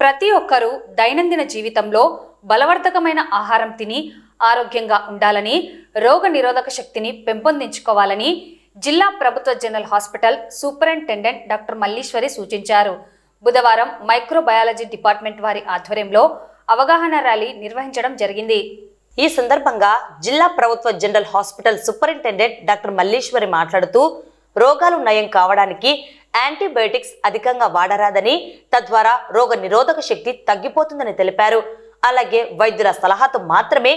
ప్రతి ఒక్కరూ దైనందిన జీవితంలో బలవర్ధకమైన ఆహారం తిని ఆరోగ్యంగా ఉండాలని రోగ నిరోధక శక్తిని పెంపొందించుకోవాలని జిల్లా ప్రభుత్వ general hospital superintendent doctor Mallishwari సూచించారు. బుధవారం మైక్రోబయాలజీ డిపార్ట్మెంట్ వారి ఆధ్వర్యంలో అవగాహన ర్యాలీ నిర్వహించడం జరిగింది. ఈ సందర్భంగా జిల్లా ప్రభుత్వ general hospital superintendent doctor Mallishwari మాట్లాడుతూ రోగాలు నయం కావడానికి యాంటీబయోటిక్స్ అధికంగా వాడరాదని తద్వారా రోగ నిరోధక శక్తి తగ్గిపోతుందని తెలిపారు. అలాగే వైద్యుల సలహాతో మాత్రమే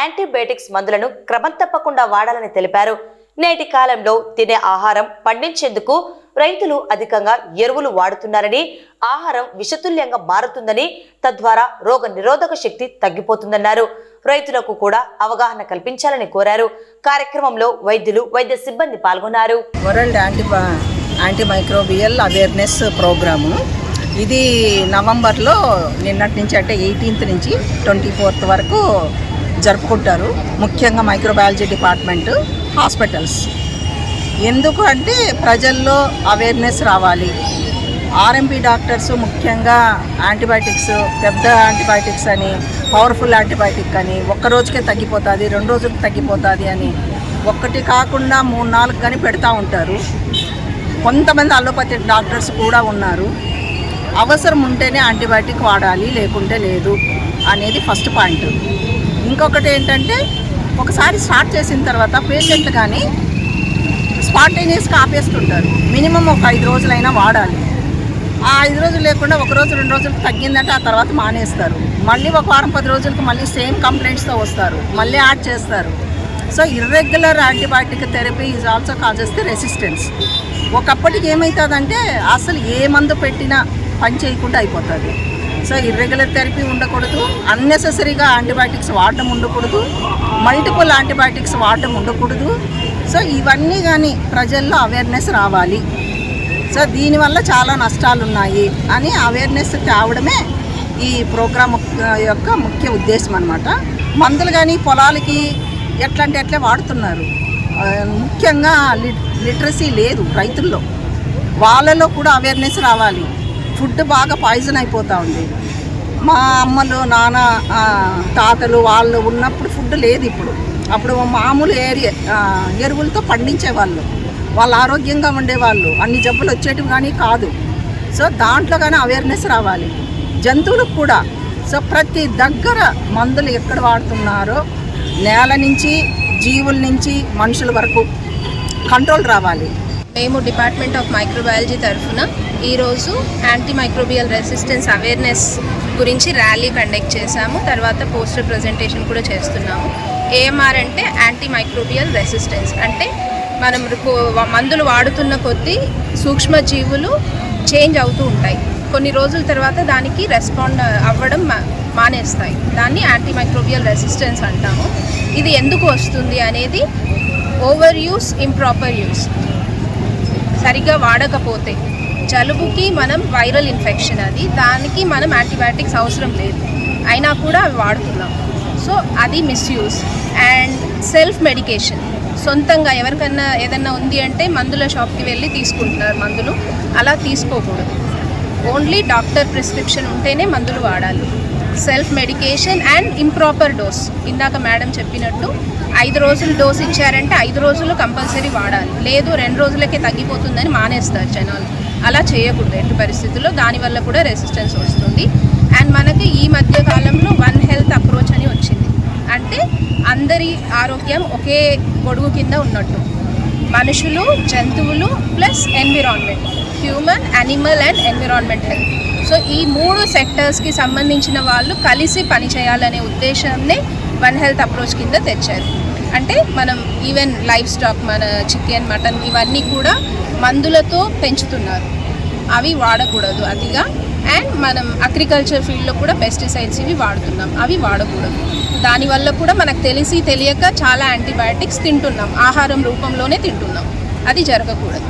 యాంటీబయోటిక్స్ మందులను క్రమం తప్పకుండా వాడాలని తెలిపారు. నేటి కాలంలో తినే ఆహారం పండించేందుకు రైతులు అధికంగా ఎరువులు వాడుతున్నారని ఆహారం విషతుల్యంగా మారుతుందని తద్వారా రోగ నిరోధక శక్తి తగ్గిపోతుందన్నారు. రైతులకు కూడా అవగాహన కల్పించాలని కోరారు. కార్యక్రమంలో వైద్యులు వైద్య సిబ్బంది పాల్గొన్నారు. World anti antimicrobial awareness programme. ఇది నవంబర్లో నిన్నటి నుంచి అంటే ఎయిటీన్త్ నుంచి ట్వంటీ ఫోర్త్ వరకు జరుపుకుంటారు. ముఖ్యంగా మైక్రోబయాలజీ డిపార్ట్మెంట్ హాస్పిటల్స్. ఎందుకు అంటే ప్రజల్లో అవేర్నెస్ రావాలి. ఆర్ఎంపీ డాక్టర్స్ ముఖ్యంగా యాంటీబయాటిక్స్ పెద్ద యాంటీబయాటిక్స్ అని పవర్ఫుల్ యాంటీబయాటిక్ అని ఒక్క రోజుకే తగ్గిపోతుంది రెండు రోజులకు తగ్గిపోతుంది అని. ఒక్కటి కాకుండా మూడు నాలుగు కానీ పెడతా ఉంటారు. కొంతమంది అలోపతిక్ డాక్టర్స్ కూడా ఉన్నారు. అవసరం ఉంటేనే యాంటీబయాటిక్ వాడాలి లేకుంటే లేదు అనేది ఫస్ట్ పాయింట్ ఇంకొకటి ఏంటంటే ఒకసారి స్టార్ట్ చేసిన తర్వాత పేషెంట్లు కానీ స్పాంటేనియస్గా ఆపేస్తుంటారు. మినిమం ఒక ఐదు రోజులైనా వాడాలి. ఆ ఐదు రోజులు లేకుండా ఒక రోజు రెండు రోజులకు తగ్గిందంటే ఆ తర్వాత మానేస్తారు. మళ్ళీ ఒక వారం పది రోజులకు మళ్ళీ సేమ్ కంప్లైంట్స్తో వస్తారు. మళ్ళీ యాడ్ చేస్తారు. So irregular antibiotic therapy is also causes the resistance ఒకప్పటికి ఏమవుతుందంటే అసలు ఏ మందు పెట్టినా పని చేయకుండా అయిపోతుంది. సో ఇర్రెగ్యులర్ థెరపీ ఉండకూడదు అన్నెసెసరీగా యాంటీబయాటిక్స్ వాడడం ఉండకూడదు మల్టిపుల్ యాంటీబయాటిక్స్ వాడడం ఉండకూడదు. సో ఇవన్నీ కానీ ప్రజల్లో అవేర్నెస్ రావాలి. సో దీనివల్ల చాలా నష్టాలు ఉన్నాయి అని అవేర్నెస్ తేవడమే ఈ ప్రోగ్రామ్ యొక్క ముఖ్య ఉద్దేశం అనమాట మందులు కానీ పొలాలకి ఎట్లాంటి అట్లే వాడుతున్నారు. ముఖ్యంగా లిటరసీ లేదు రైతుల్లో. వాళ్ళలో కూడా అవేర్నెస్ రావాలి. ఫుడ్ బాగా పాయిజన్ అయిపోతూ ఉంది. మా అమ్మలు నాన్న తాతలు వాళ్ళు ఉన్నప్పుడు ఫుడ్ లేదు ఇప్పుడు. అప్పుడు మామూలు ఏరియా ఎరువులతో పండించేవాళ్ళు వాళ్ళు ఆరోగ్యంగా ఉండేవాళ్ళు. అన్ని జబ్బులు వచ్చేటివి కానీ కాదు. సో దాంట్లో కానీ అవేర్నెస్ రావాలి. జంతువులకు కూడా. సో ప్రతి దగ్గర మందులు ఎక్కడ వాడుతున్నారో నేల నుంచి జీవుల నుంచి మనుషుల వరకు కంట్రోల్ రావాలి. మేము డిపార్ట్మెంట్ ఆఫ్ మైక్రోబయాలజీ తరఫున ఈరోజు యాంటీ మైక్రోబియల్ రెసిస్టెన్స్ అవేర్నెస్ గురించి ర్యాలీ కండక్ట్ చేశాము. తర్వాత పోస్టర్ ప్రజెంటేషన్ కూడా చేస్తున్నాము. ఏఎంఆర్ అంటే యాంటీ మైక్రోబియల్ రెసిస్టెన్స్. అంటే మనం మందులు వాడుతున్న కొద్దీ సూక్ష్మజీవులు చేంజ్ అవుతూ ఉంటాయి. కొన్ని రోజుల తర్వాత దానికి రెస్పాండ్ అవ్వడం మా- మానేస్తాయి. దాన్ని యాంటీ మైక్రోబియల్ రెసిస్టెన్స్ అంటాము. ఇది ఎందుకు వస్తుంది అనేది ఓవర్ యూస్ ఇంప్రాపర్ యూస్ సరిగ్గా వాడకపోతే జలుబుకి మనం వైరల్ ఇన్ఫెక్షన్ అది. దానికి మనం యాంటీబయాటిక్స్ అవసరం లేదు. అయినా కూడా అవి వాడుతున్నాం. సో అది మిస్యూస్ అండ్ సెల్ఫ్ మెడికేషన్ సొంతంగా ఎవరికన్నా ఏదన్నా ఉంది అంటే మందుల షాప్కి వెళ్ళి తీసుకుంటున్నారు మందులు. అలా తీసుకోకూడదు. ఓన్లీ డాక్టర్ ప్రిస్క్రిప్షన్ ఉంటేనే మందులు వాడాలి. Self medication and improper dose. ఇందాక మేడం చెప్పినట్టు ఐదు రోజులు డోస్ ఇచ్చారంటే ఐదు రోజులు కంపల్సరీ వాడాలి. లేదు రెండు రోజులకే తగ్గిపోతుందని మానేస్తారు జనాలు. అలా చేయకూడదు ఎట్టి పరిస్థితుల్లో. దానివల్ల కూడా రెసిస్టెన్స్ వస్తుంది. అండ్ మనకి ఈ మధ్య కాలంలో వన్ హెల్త్ అప్రోచ్ అని వచ్చింది. అంటే అందరి ఆరోగ్యం ఒకే గొడుగు కింద ఉన్నట్టు. మనుషులు జంతువులు plus environment human animal and environment health so ఈ మూడు సెక్టర్స్కి సంబంధించిన వాళ్ళు కలిసి పనిచేయాలనే ఉద్దేశాన్ని వన్ హెల్త్ అప్రోచ్ కింద తెచ్చారు. అంటే మనం ఈవెన్ లైఫ్ స్టాక్ మన చికెన్ మటన్ ఇవన్నీ కూడా మందులతో పెంచుతున్నారు. అవి వాడకూడదు. అతిగా అండ్ మనం అగ్రికల్చర్ ఫీల్డ్లో కూడా పెస్టిసైడ్స్ ఇవి వాడుతున్నాం. అవి వాడకూడదు. దానివల్ల కూడా మనకు తెలిసి తెలియక చాలా యాంటీబయాటిక్స్ తింటున్నాం. ఆహారం రూపంలోనే తింటున్నాం. అది జరగకూడదు.